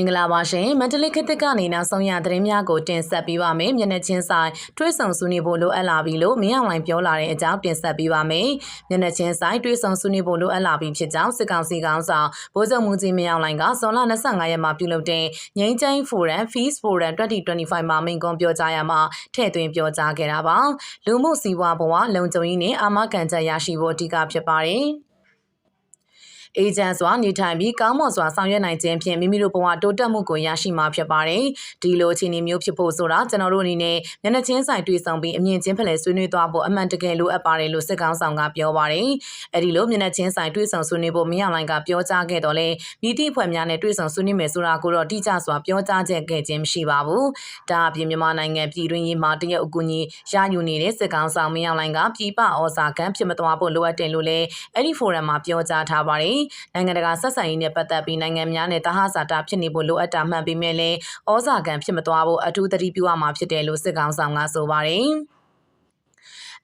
င်္ဂလာပါရှင်မန္တလေးခေတ်သစ်ကနေနောက်ဆုံးရသတင်းများကိုတင်ဆက်ပေးပါမယ်မျက်နှာချင်းဆိုင်တွဲဆောင်စုနေဖို့လိုအပ်လာပြီလို့မင်းအောင်လှိုင်ပြောလာတဲ့အကြောင်းတင်ဆက်ပေးပါမယ်မျက်နှာချင်းဆိုင်တွဲဆောင်စုနေဖို့လိုအပ်လာပြီဖြစ်ကြောင်းစစ်ကောင်စီကောင်ဆောင်ဗိုလ်ချုပ်မူကြီးမင်းအောင်လှိုင်ကဇွန်လ25ရက်မှာပြုလုပ်တဲ့ငိမ့်ချိုင်းဖိုရမ် Fees Forum 2025မှာမိန့်ခွန်းပြောကြားရမှာထည့်သွင်းပြောကြားခဲ့တာပါလူမှုစီးပွားဘဝလုံခြုံရေးနဲ့အာမခံချက်ရရှိဖို့အဓိကဖြစ်ပါတယ် အေဂျင့်စွာနေထိုင်ပြီးကောင်းမွန်စွာဆောင်ရွက်နိုင်ခြင်းဖြင့်မိမိတို့ဘဝတိုးတက်မှုကိုရရှိမှာဖြစ်ပါတယ်။ဒီလိုအခြေအနေမျိုးဖြစ်ဖို့ဆိုတာကျွန်တော်တို့အနေနဲ့မျက်နှာချင်းဆိုင်တွေ့ဆုံပြီးအမြင်ချင်းဖလှယ်ဆွေးနွေးသွားဖို့အမှန်တကယ်လိုအပ်ပါတယ်လို့စစ်ကောင်ဆောင်ကပြောပါတယ်။အဲဒီလိုမျက်နှာချင်းဆိုင်တွေ့ဆုံဆွေးနွေးဖို့မင်းအောင်လိုင်ကပြောကြားခဲ့တော့လေမိတိအဖွဲ့များနဲ့တွေ့ဆုံဆွေးနွေးမယ်ဆိုတာကိုတော့တိကျစွာပြောကြားချက်ခဲ့ခြင်းမရှိပါဘူး။ဒါအပြင်မြန်မာနိုင်ငံပြည်တွင်းရေးမှာတရုတ်အကူအညီရယူနေတဲ့စစ်ကောင်ဆောင်မင်းအောင်လိုင်ကပြည်ပဩဇာခံဖြစ်မသွားဖို့လိုအပ်တယ်လို့လည်းအဲ့ဒီဖိုရမ်မှာပြောကြားထားပါတယ်။နိုင်ငံတကာဆက်ဆံရေးနဲ့ပတ်သက်ပြီးနိုင်ငံများနဲ့တဟဇာတာဖြစ်နေဖို့လိုအပ်တာမှန်ပေမဲ့လည်းဩဇာခံဖြစ်မသွားဖို့အထူးသတိပြုရမှာဖြစ်တယ်လို့စစ်ကောင်ဆောင်ကဆိုပါတယ်။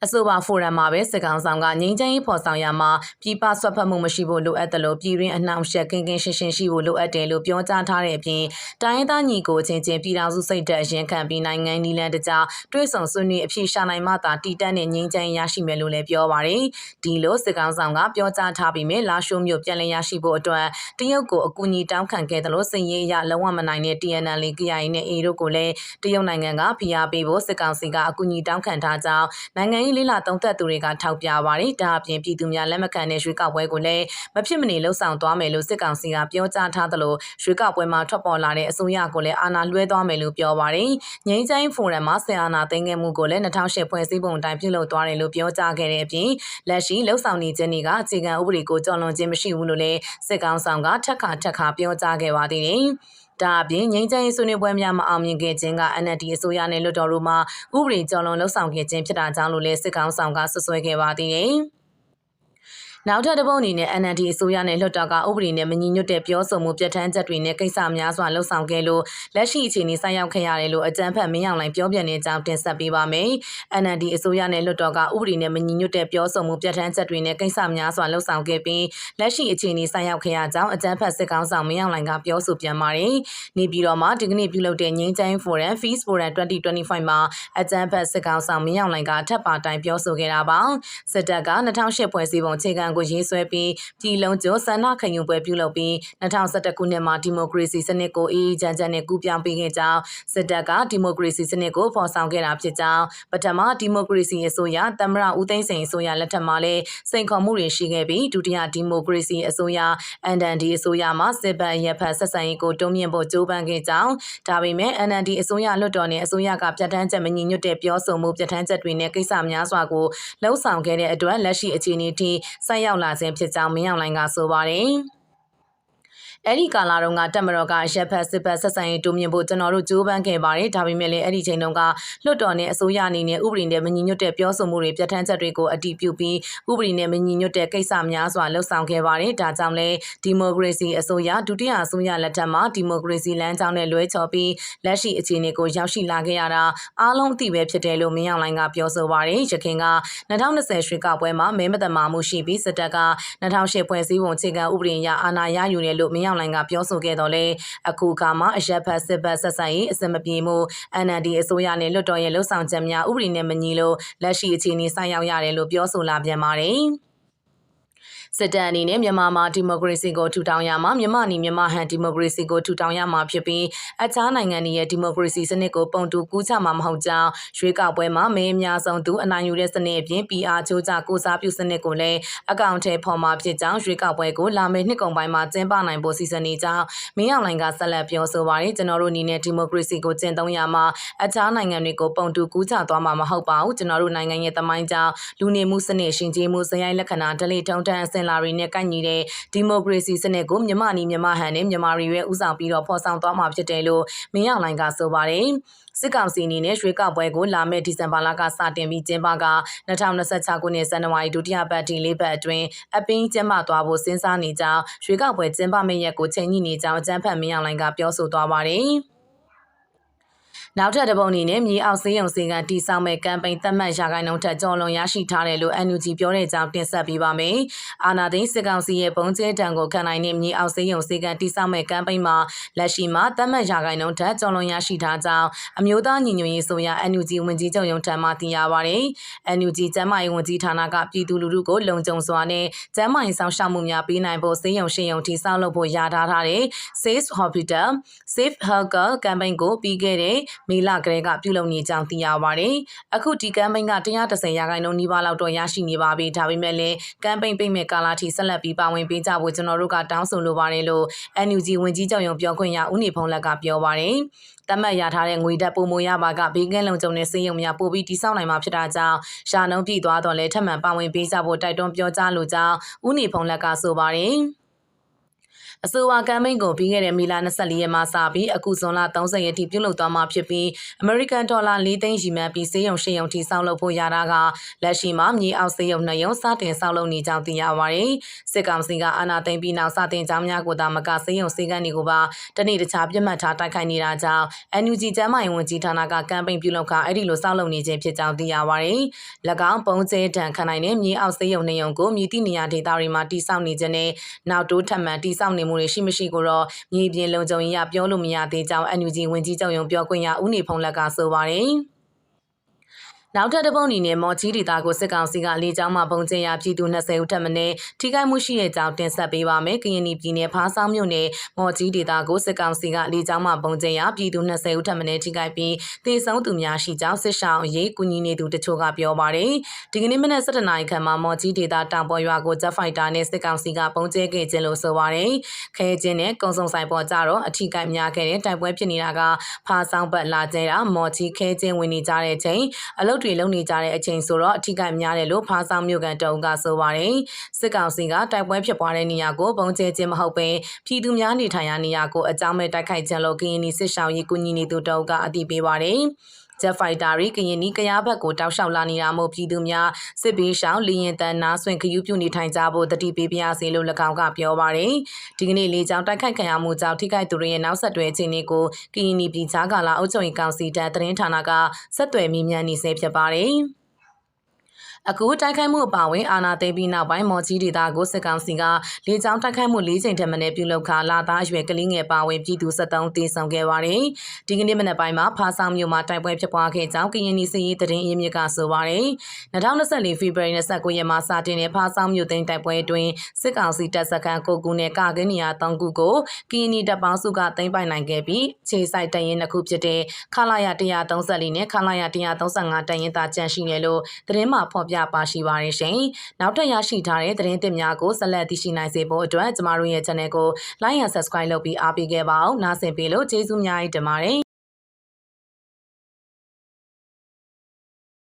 အဆိုပါဖိုရမ်မှာပဲစစ်ကောင်ဆောင်ကငြိမ်းချမ်းရေးဖော်ဆောင်ရမှာပြည်ပဆွတ်ဖက်မှုမရှိဖို့လိုအပ်တယ်လို့ပြည်ရင်းအနှောင့်အယှက်ကင်းကင်းရှင်းရှင်းရှိဖို့လိုအပ်တယ်လို့ပြောကြားထားတဲ့အပြင်တိုင်းရင်းသားညီကိုချင်းချင်းပြည်ထောင်စုစိတ်ဓာတ်အရင်ခံပြီးနိုင်ငံနီလန်တကြားတွဲဆုံဆွေးနွေးအဖြစ်ရှာနိုင်မှသာတည်တတ်တဲ့ငြိမ်းချမ်းရေးရရှိမယ်လို့လည်းပြောပါတယ်ဒီလိုစစ်ကောင်ဆောင်ကပြောကြားထားပြီးမြလာရှိုးမျိုးပြန်လည်ရရှိဖို့အတွက်တရုတ်ကိုအကူအညီတောင်းခံခဲ့တယ်လို့စင်ရေးအရလုံးဝမနိုင်တဲ့ TNL KIA နဲ့ A တို့ကိုလည်းတရုတ်နိုင်ငံကဖိအားပေးဖို့စစ်ကောင်စီကအကူအညီတောင်းခံထားကြောင်းနိုင်ငံရေးလေးလာသုံးသပ်သူတွေကထောက်ပြပါတယ်။ဒါအပြင်ပြည်သူများလက်မခံတဲ့ရွေးကောက်ပွဲကိုလည်းမဖြစ်မနေလှုံ့ဆော်သွားမယ်လို့စစ်ကောင်စီကပြောကြားထားသလိုရွေးကောက်ပွဲမှာထွက်ပေါ်လာတဲ့အစိုးရကိုလည်းအာဏာလွှဲသွားမယ်လို့ပြောပါတယ်။ငြိမ်းချမ်းဖိုရမ်မှာဆင်အာဏာသိမ်းခဲ့မှုကိုလည်း2008ဖွဲ့စည်းပုံအတိုင်းပြုလုပ်သွားတယ်လို့ပြောကြားခဲ့တဲ့အပြင်လက်ရှိလှုံ့ဆော်နေခြင်းတွေကအခြေခံဥပဒေကိုကျော်လွန်ခြင်းမရှိဘူးလို့လည်းစစ်ကောင်ဆောင်ကထက်ခါထက်ခါပြောကြားခဲ့ပါသေးတယ်။ ဒါအပြင်ငိမ့်ချမ်းရေးဆွေးနွေးပွဲများမအောင်မြင်ခဲ့ခြင်းက NLD အစိုးရနဲ့လွှတ်တော်တို့မှဥပဒေကျော်လွန်လှုပ်ဆောင်ခဲ့ခြင်းဖြစ်တာကြောင့်လို့လည်းစစ်ကောင်ဆောင်ကဆွဆွဲခဲ့ပါသေးတယ်။ နောက်ထပ်တစ်ပုတ်အနေနဲ့ NLD အစိုးရနဲ့လွှတ်တော်ကဥပဒေနဲ့မညီညွတ်တဲ့ပြောဆိုမှုပြဋ္ဌာန်းချက်တွေနဲ့ကိစ္စများစွာလှုပ်ဆောင်ခဲ့လို့လက်ရှိအခြေအနေဆိုက်ရောက်ခဲ့ရတယ်လို့အကြံဖတ်မင်းအောင်လှိုင်ပြောပြနေကြောင်းတင်ဆက်ပေးပါမယ်။ NLD အစိုးရနဲ့လွှတ်တော်ကဥပဒေနဲ့မညီညွတ်တဲ့ပြောဆိုမှုပြဋ္ဌာန်းချက်တွေနဲ့ကိစ္စများစွာလှုပ်ဆောင်ခဲ့ပြီးလက်ရှိအခြေအနေဆိုက်ရောက်ခဲ့ရကြောင်းအကြံဖတ်စစ်ကောင်ဆောင်မင်းအောင်လှိုင်ကပြောဆိုပြန်ပါတယ်။နေပြည်တော်မှာဒီကနေ့ပြုလုပ်တဲ့ငင်းချမ်း Forum Fees Forum 2025မှာအကြံဖတ်စစ်ကောင်ဆောင်မင်းအောင်လှိုင်ကထပ်ပါတိုင်ပြောဆိုခဲ့တာပါ။စစ်တပ်က2008ဖွဲ့စည်းပုံအခြေခံကိုရေးဆွဲပြီးပြည်လုံးကျော်ဆန္ဒခံယူပွဲပြုလုပ်ပြီး2011ခုနှစ်မှာဒီမိုကရေစီစနစ်ကိုအေးအေးချမ်းချမ်းနဲ့ကူးပြောင်းပေးခဲ့ကြောင်းစစ်တပ်ကဒီမိုကရေစီစနစ်ကိုဖော်ဆောင်ခဲ့တာဖြစ်ကြောင်းပထမဒီမိုကရေစီအစိုးရသမ္မတဦးသိန်းစိန်အစိုးရလက်ထက်မှာလည်းစိန်ခေါ်မှုတွေရှိခဲ့ပြီးဒုတိယဒီမိုကရေစီအစိုးရ NLD အစိုးရမှစစ်ပတ်ရပ်ဖက်ဆက်ဆံရေးကိုတုံ့ပြန်ဖို့ကြိုးပမ်းခဲ့ကြောင်းဒါပေမဲ့ NLD အစိုးရလွှတ်တော်နဲ့အစိုးရကပြဋ္ဌာန်းချက်မညီညွတ်တဲ့ပြောဆိုမှုပြဋ္ဌာန်းချက်တွေနဲ့ကိစ္စများစွာကိုလှုံ့ဆော်ခဲ့တဲ့အတွက်လက်ရှိအခြေအနေထိဆက်ရောက်လာခြင်းဖြစ်ကြောင်းမင်းအောင်လှိုင်ကဆိုပါတယ်။ အဲ့ဒီကာလာတုန်းကတက်မတော်ကရက်ဖက်စစ်ဖက်ဆက်ဆံရေးတိုးမြင့်ဖို့ကျွန်တော်တို့ကြိုးပမ်းခဲ့ပါတယ်ဒါပေမဲ့လည်းအဲ့ဒီချိန်တုန်းကလွှတ်တော်နဲ့အစိုးရအနေနဲ့ဥပဒေနဲ့မညီညွတ်တဲ့ပြောဆိုမှုတွေပြဋ္ဌာန်းချက်တွေကိုအတည်ပြုပြီးဥပဒေနဲ့မညီညွတ်တဲ့ကိစ္စများစွာလှုပ်ဆောင်ခဲ့ပါတယ်ဒါကြောင့်လည်းဒီမိုကရေစီအစိုးရဒုတိယအစိုးရလက်ထက်မှာဒီမိုကရေစီလမ်းကြောင်းနဲ့လွဲချော်ပြီးလက်ရှိအခြေအနေကိုရောက်ရှိလာခဲ့ရတာအားလုံးအသိပဲဖြစ်တယ်လို့မင်းအောင်လိုင်ကပြောဆိုပါတယ်ရခိုင်က2020ရွှေကောက်ပွဲမှာမဲမတမာမှုရှိပြီးစစ်တပ်က2008ဖွဲ့စည်းပုံအခြေခံဥပဒေအရအာဏာရယူတယ်လို့မင်းအောင်လှိုင်ကပြောဆိုခဲ့တော့လေအခုအခါမှာအရက်ဖက်စစ်ဘက်ဆက်ဆံရေးအစမပြေမှု NLD အစိုးရနဲ့လွှတ်တော်ရဲ့လှုပ်ဆောင်ချက်များဥပဒေနဲ့မညီလို့လက်ရှိအခြေအနေဆိုက်ရောက်ရတယ်လို့ပြောဆိုလာပြန်ပါတယ်။ စစ်တပ်အနေနဲ့မြန်မာမှာဒီမိုကရေစီကိုထူထောင်ရမှာမြန်မာနီမြန်မာဟန်ဒီမိုကရေစီကိုထူထောင်ရမှာဖြစ်ပြီးအခြားနိုင်ငံတွေရဲ့ဒီမိုကရေစီစနစ်ကိုပုံတူကူးချမှာမဟုတ်ကြောင်းရွေးကောက်ပွဲမှာမဲအများဆုံးသူအနိုင်ယူတဲ့စနစ်အပြင် PR ချိုးချကိုစားပြုစနစ်ကိုလည်းအကောင့်ထဲပေါ်မှာဖြစ်ကြောင်းရွေးကောက်ပွဲကိုလာမယ့်နှစ်ကုန်ပိုင်းမှာကျင်းပနိုင်ဖို့စီစဉ်နေကြောင်းမင်းအောင်လှိုင်ကဆက်လက်ပြောဆိုပါတယ်ကျွန်တော်တို့အနေနဲ့ဒီမိုကရေစီကိုကျင့်သုံးရမှာအခြားနိုင်ငံတွေကိုပုံတူကူးချသွားမှာမဟုတ်ပါဘူးကျွန်တော်တို့နိုင်ငံရဲ့သမိုင်းကြောင်းလူနေမှုစနစ်ရှင်ကျေးမှုစရိုက်လက္ခဏာဒလိထုံတန်းအစဉ်လာတွေနဲ့ကိုက်ညီတဲ့ဒီမိုကရေစီစနစ်ကိုမြန်မာနီမြန်မာဟန်နဲ့မြန်မာရီရဲ့ဥဆောင်ပြီးတော့ဖော်ဆောင်သွားမှာဖြစ်တယ်လို့မင်းအောင်လှိုင်ကဆိုပါတယ်စစ်ကောင်စီအနေနဲ့ရွေးကောက်ပွဲကိုလာမယ့်ဒီဇင်ဘာလကစတင်ပြီးကျင်းပက2026ခုနှစ်ဇန်နဝါရီဒုတိယပတ်ဒီလေးပတ်အတွင်းအပင်းကျင်းပသွားဖို့စဉ်းစားနေကြောင်းရွေးကောက်ပွဲကျင်းပမယ့်ရက်ကိုချိန်ညှိနေကြောင်းအကြံဖတ်မင်းအောင်လှိုင်ကပြောဆိုသွားပါတယ်။ နနောက်ထပ်တစ်ပုံအနေနဲ့မြေအောက်ဆေးရုံဆေးကန်တီဆောင်မဲ့ကမ်ပိန်းသတ်မှတ်ရာခိုင်နှုန်းထက်ကျော်လွန်ရရှိထားတယ်လို့ NUG ပြောတဲ့အကြောင်းတင်ဆက်ပေးပါမယ်။အာနာသိန်းစစ်ကောင်စီရဲ့ပုံကျဲတံကိုခံနိုင်တဲ့မြေအောက်ဆေးရုံဆေးကန်တီဆောင်မဲ့ကမ်ပိန်းမှာလက်ရှိမှာသတ်မှတ်ရာခိုင်နှုန်းထက်ကျော်လွန်ရရှိထားကြောင်းအမျိုးသားညီညွတ်ရေးဆိုရ NUG ဝန်ကြီးချုပ်ရုံးထံမှသိရပါဗျ။ NUG ကျန်းမာရေးဝန်ကြီးဌာနကပြည်သူလူထုကိုလုံခြုံစွာနဲ့ကျန်းမာရေးဆောင်ရှောက်မှုများပေးနိုင်ဖို့ဆေးရုံရှင်းရုံထိဆောက်လုပ်ဖို့ရထားထားတဲ့ Safe Hospital Safe Health Campaign ကိုပြီးခဲ့တဲ့မေလကတည်းကပြုလုပ်နေကြောင်းသိရပါတယ်။အခုဒီ campaign က130ရာခိုင်နှုန်းနီးပါးလောက်တော့ရရှိနေပါပြီ။ဒါပေမဲ့လည်း campaign ပိတ်မဲ့ကာလထိဆက်လက်ပြီးပါဝင်ပေးကြဖို့ကျွန်တော်တို့ကတောင်းဆိုလိုပါတယ်လို့ NUG ဝန်ကြီးချုပ်ရုံပြောခွင့်ရဦးနေဖုံးလက်ကပြောပါတယ်။တတ်မှတ်ရထားတဲ့ငွေတက်ပုံမရပါကဘေးကင်းလုံခြုံတဲ့စေယုံများပို့ပြီးတိစောက်နိုင်မှာဖြစ်တာကြောင့်ရှာနှုံးပြည်သွားတော့လဲထပ်မံပါဝင်ပေးကြဖို့တိုက်တွန်းပြောကြားလိုကြောင်းဦးနေဖုံးလက်ကဆိုပါတယ်။ အဆိုပါကမ်ပိန်းကိုပြီးခဲ့တဲ့မေလ24ရက်မှာစပြီးအခုဇွန်လ30ရက်ထိပြုလုပ်သွားမှာဖြစ်ပြီး American Dollar 4သိန်းရှိမှတ်ပြီးစေယုံရှေယုံထိစောက်လုပ်ဖို့ရတာကလက်ရှိမှာမြေအောက်စေယုံနှစ်ယုံစတင်စောက်လုပ်နေကြောင်းသိရပါတယ်။စစ်ကောင်စီကအာဏာသိမ်းပြီးနောက်စတင်ကြောင်းများကိုသာမကစေယုံစေကန်းတွေကိုပါတနေ့တခြားပြတ်မှတ်ထားတိုက်ခိုက်နေတာကြောင့် NUG ကျန်းမာရေးဝန်ကြီးဌာနကကမ်ပိန်းပြုလုပ်ခအဲ့ဒီလိုစောက်လုပ်နေခြင်းဖြစ်ကြောင်းသိရပါတယ်။၎င်းပုံကျဲတန်ခံနိုင်တဲ့မြေအောက်စေယုံနှစ်ယုံကိုမြည်သည့်နေရာဒေသတွေမှာတိစောက်နေခြင်းနဲ့နောက်တိုးထပ်မံတိစောက်နေမှုတွေရှိမရှိကိုတော့မြေပြင်လုံခြုံရေးရပြောလို့မရသေးကြောင်း NUG ဝန်ကြီးချုပ်ရုံပြောခွင့်ရဦးနေဖုံးလက်ကဆိုပါတယ်။ နောက်ထပ်တစ်ပုံအနေနဲ့မော်ချီဒေတာကိုစစ်ကောင်စီကလေကြောင်းမှပုံကျင်းရပြည်သူ20ဦးထပ်မံထိခိုက်မှုရှိတဲ့ကြောင်းတင်ဆက်ပေးပါမယ်။ကရင်ပြည်နယ်ဖားဆောင်မြို့နယ်မော်ချီဒေတာကိုစစ်ကောင်စီကလေကြောင်းမှပုံကျင်းရပြည်သူ20ဦးထပ်မံထိခိုက်ပြီးတေဆုံးသူများရှိကြောင်းစစ်ဆောင်အရေးကူညီနေသူတချို့ကပြောပါတယ်။ဒီကနေ့မနက်7:00နာရီခန့်မှာမော်ချီဒေတာတောင်ပေါ်ရွာကိုဂျက်ဖိုက်တာနဲ့စစ်ကောင်စီကပုံကျဲခဲ့ခြင်းလို့ဆိုပါတယ်။ခဲချင်းနဲ့ကုံစုံဆိုင်ပေါ်ကြတော့အထီးကိုက်များခဲ့တဲ့တိုက်ပွဲဖြစ်နေတာကဖားဆောင်ဘက်လာကျဲတာမော်ချီခဲချင်းဝင်နေကြတဲ့ချိန်အလုတ်တွေလုံနေကြတဲ့အချိန်ဆိုတော့အထီးကိုက်များတယ်လို့ဖားဆောင်မြို့ကန်တုံးကဆိုပါတယ်စစ်ကောင်စီကတိုက်ပွဲဖြစ်ပွားတဲ့နေရာကိုပုံကျဲခြင်းမဟုတ်ပဲပြည်သူများနေထိုင်ရာနေရာကိုအကြောင်းမဲ့တိုက်ခိုက်ခြင်းလို့ကရင်နီစစ်ဆောင်ရေးကူညီနေသူတုံးကအတည်ပြုပါတယ် ဂျက်ဖိုက်တာတွေကရင်နီကရားဘက်ကိုတောက်လျှောက်လာနေတာမို့ပြည်သူများစစ်ဘေးရှောင်လီရင်တန်နာဆွင်ခယူးပြူနေထိုင်ကြဖို့တတိပေးပြရစီလို့၎င်းကပြောပါတယ်။ဒီကနေ့လေကြောင်းတိုက်ခိုက်ခံရမှုကြောင့်ထိခိုက်သူတွေရဲ့နောက်ဆက်တွဲအခြေအနေကိုကရင်နီပြည်ကြားကာလအုပ်ချုပ်ရေးကောင်စီတပ်သတင်းဌာနကဆက်သွယ်မြင်းမြန်နေဆဲဖြစ်ပါတယ်။ အခုတိုက်ခိုက်မှုအပါအဝင်အာဏာသိမ်းပြီးနောက်ပိုင်းမော်ကြီးဒေသကိုစစ်ကောင်စီကလေကြောင်းတိုက်ခိုက်မှု၄ချိန်ထက်မနည်းပြုလုပ်ခါလာသားရွယ်ကလေးငယ်ပါဝင်ပြည်သူ73တေဆောင်ခဲ့ပါတယ်။ဒီကနေ့မနက်ပိုင်းမှာဖားဆောင်မြို့မှာတိုက်ပွဲဖြစ်ပွားခဲ့ကြောင်းကရင်နီစီရေးသတင်းအရင်းမြစ်ကဆိုပါတယ်။2024ဖေဖော်ဝါရီ29ရက်မှာစတင်တဲ့ဖားဆောင်မြို့သိမ်းတိုက်ပွဲအတွင်းစစ်ကောင်စီတပ်စခန်းကိုကူနဲ့ကာကင်းနေရာ3ခုကိုကရင်နီတပ်ပေါင်းစုကသိမ်းပိုက်နိုင်ခဲ့ပြီးခြေဆိုင်တရင်တစ်ခုဖြစ်တဲ့ခလာရ134နဲ့ခလာရ135တရင်သာကြန့်ရှိတယ်လို့သတင်းမှဖော်ပြပြပါရှိပါတယ်ရှင်။နောက်ထပ်ရရှိထားတဲ့သတင်းသစ်များကိုဆက်လက်သိရှိနိုင်စေဖို့အတွက်ကျမတို့ရဲ့ channel ကို like and subscribe လုပ်ပြီးအားပေးခဲ့ပါအောင်။နားဆင်ပေးလို့ကျေးဇူးများတင်ပါတယ်